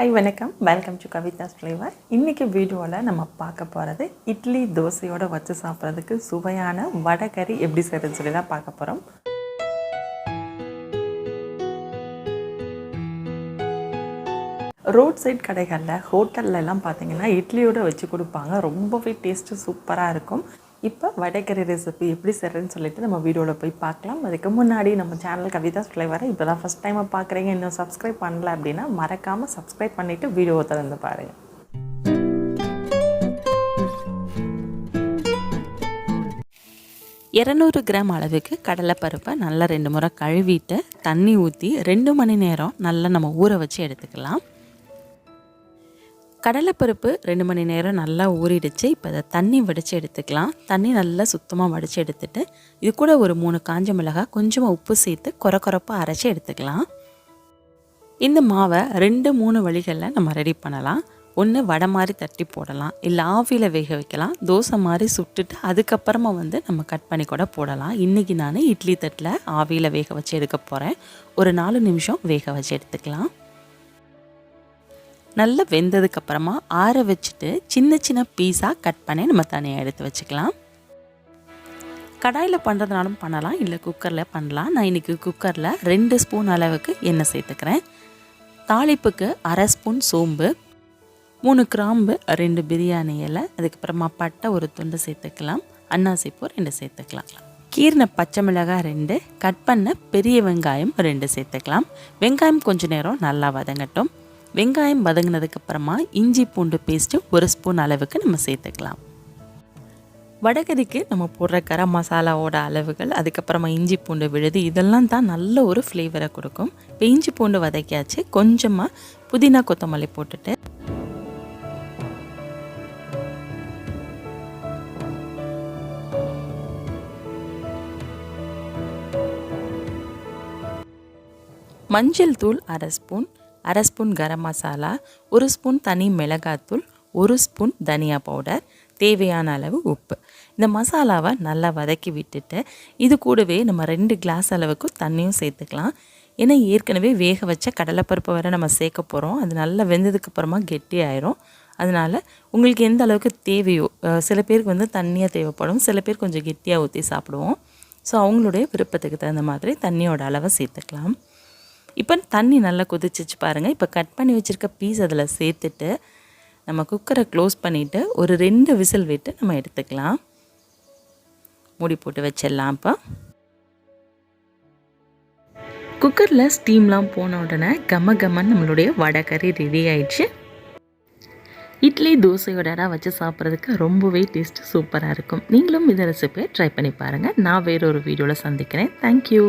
Hi வணக்கம். Welcome to Kavidas flavour இன்றைக்கி வீடியோவில் நம்ம பார்க்க போகிறது இட்லி தோசையோடு வச்சு சாப்பிட்றதுக்கு சுவையான வடைக்கறி எப்படி செய்கிறதுன்னு சொல்லி தான் பார்க்க போகிறோம் ரோட் சைட் கடைகளில் ஹோட்டல்ல எல்லாம் பார்த்தீங்கன்னா இட்லியோடு வச்சு கொடுப்பாங்க. ரொம்பவே டேஸ்ட்டு சூப்பராக இருக்கும். இப்போ வடைக்கறி ரெசிபி எப்படி செய்கிறதுன்னு சொல்லிட்டு நம்ம வீடியோவில் போய் பார்க்கலாம். அதுக்கு முன்னாடி நம்ம சேனல் கவிதா ஃப்ளேவரை இப்போ தான் ஃபஸ்ட் டைமாக பார்க்குறீங்க இன்னும் சப்ஸ்கிரைப் பண்ணல அப்படின்னா மறக்காமல் சப்ஸ்கிரைப் பண்ணிவிட்டு வீடியோவை திறந்து பாருங்கள் இரநூறு கிராம் அளவுக்கு கடலைப்பருப்பை நல்லா ரெண்டு முறை கழுவிட்டு தண்ணி ஊற்றி ரெண்டு மணி நேரம் நல்லா நம்ம ஊற வச்சு எடுத்துக்கலாம். கடலைப்பருப்பு ரெண்டு மணி நேரம் நல்லா ஊறிடுச்சு. இப்போ அதை தண்ணி வடித்து எடுத்துக்கலாம். தண்ணி நல்லா சுத்தமாக வடித்து எடுத்துட்டு இது கூட ஒரு மூணு காஞ்ச மிளகாய் கொஞ்சமாக உப்பு சேர்த்து குறக்குறப்பாக அரைச்சி எடுத்துக்கலாம். இந்த மாவை ரெண்டு மூணு வழிகளில் நம்ம ரெடி பண்ணலாம். ஒன்று வடை மாதிரி தட்டி போடலாம். இல்லை ஆவியில் வேக வைக்கலாம். தோசை மாதிரி சுட்டுட்டு அதுக்கப்புறமா வந்து நம்ம கட் பண்ணி கூட போடலாம். இன்றைக்கி நான் இட்லி தட்டில் ஆவியில் வேக வச்சு எடுக்க போகிறேன் ஒரு நாலு நிமிஷம் வேக வச்சு எடுத்துக்கலாம். நல்லா வெந்ததுக்கப்புறமா ஆற வச்சுட்டு சின்ன சின்ன பீஸாக கட் பண்ணி நம்ம தனியாக எடுத்து வச்சுக்கலாம். கடாயில் பண்ணுறதுனாலும் பண்ணலாம் இல்லை குக்கரில் பண்ணலாம். நான் இன்றைக்கி குக்கரில் ரெண்டு ஸ்பூன் அளவுக்கு எண்ணெய் சேர்த்துக்கிறேன். தாளிப்புக்கு அரை ஸ்பூன் சோம்பு மூணு கிராம்பு ரெண்டு பிரியாணி இலை அதுக்கப்புறமா பட்டை ஒரு துண்டு சேர்த்துக்கலாம். அன்னாசிப்பூ ரெண்டு சேர்த்துக்கலாம். கீர்ன பச்சை மிளகாய் ரெண்டு கட் பண்ண பெரிய வெங்காயம் ரெண்டு சேர்த்துக்கலாம். வெங்காயம் கொஞ்சம் நேரம் நல்லா வதங்கட்டும். வெங்காயம் வதங்கினதுக்கப்புறமா இஞ்சி பூண்டு பேஸ்ட்டு ஒரு ஸ்பூன் அளவுக்கு நம்ம சேர்த்துக்கலாம். வடகரிக்கு நம்ம போடுற கரம் மசாலாவோட அளவுகள் அதுக்கப்புறமா இஞ்சி பூண்டு விழுது இதெல்லாம் தான் நல்ல ஒரு ஃப்ளேவரை கொடுக்கும். இப்போ இஞ்சி பூண்டு வதக்கியாச்சு கொஞ்சமாக புதினா கொத்தமல்லி போட்டுட்டு. மஞ்சள் தூள் அரை ஸ்பூன் அரை ஸ்பூன் கரம் மசாலா ஒரு ஸ்பூன் தனி மிளகாத்தூள் ஒரு ஸ்பூன் தனியா பவுடர் தேவையான அளவு உப்பு. இந்த மசாலாவை நல்லா வதக்கி விட்டுட்டு இது கூடவே நம்ம ரெண்டு கிளாஸ் அளவுக்கு தண்ணியும் சேர்த்துக்கலாம். ஏன்னா ஏற்கனவே வேக வச்ச கடலைப்பருப்பு வரை நம்ம சேர்க்க போகிறோம் அது நல்லா வெந்ததுக்கப்புறமா கெட்டி ஆயிரும். அதனால் உங்களுக்கு எந்த அளவுக்கு தேவையோ சில பேருக்கு வந்து தண்ணியாக தேவைப்படும். சில பேர் கொஞ்சம் கெட்டியாக ஊற்றி சாப்பிடுவோம். ஸோ அவங்களுடைய விருப்பத்துக்கு தகுந்த மாதிரி தண்ணியோட அளவை சேர்த்துக்கலாம். இப்போ தண்ணி நல்லா கொதிச்சிச்சு பாருங்கள் இப்போ கட் பண்ணி வச்சுருக்க பீஸ் அதில் சேர்த்துட்டு நம்ம குக்கரை க்ளோஸ் பண்ணிவிட்டு ஒரு ரெண்டு விசில் விட்டு நம்ம எடுத்துக்கலாம். மூடி போட்டு வச்சிடலாம் இப்போ. குக்கரில் ஸ்டீம்லாம் போன உடனே கம கம்மன் நம்மளுடைய வடைக்கறி ரெடி ஆயிடுச்சு. இட்லி தோசையோட வச்சு சாப்பிட்றதுக்கு ரொம்பவே டேஸ்ட்டு சூப்பராக இருக்கும். நீங்களும் இந்த ரெசிபியை ட்ரை பண்ணி பாருங்கள் நான் வேறொரு வீடியோவில் சந்திக்கிறேன். தேங்க்யூ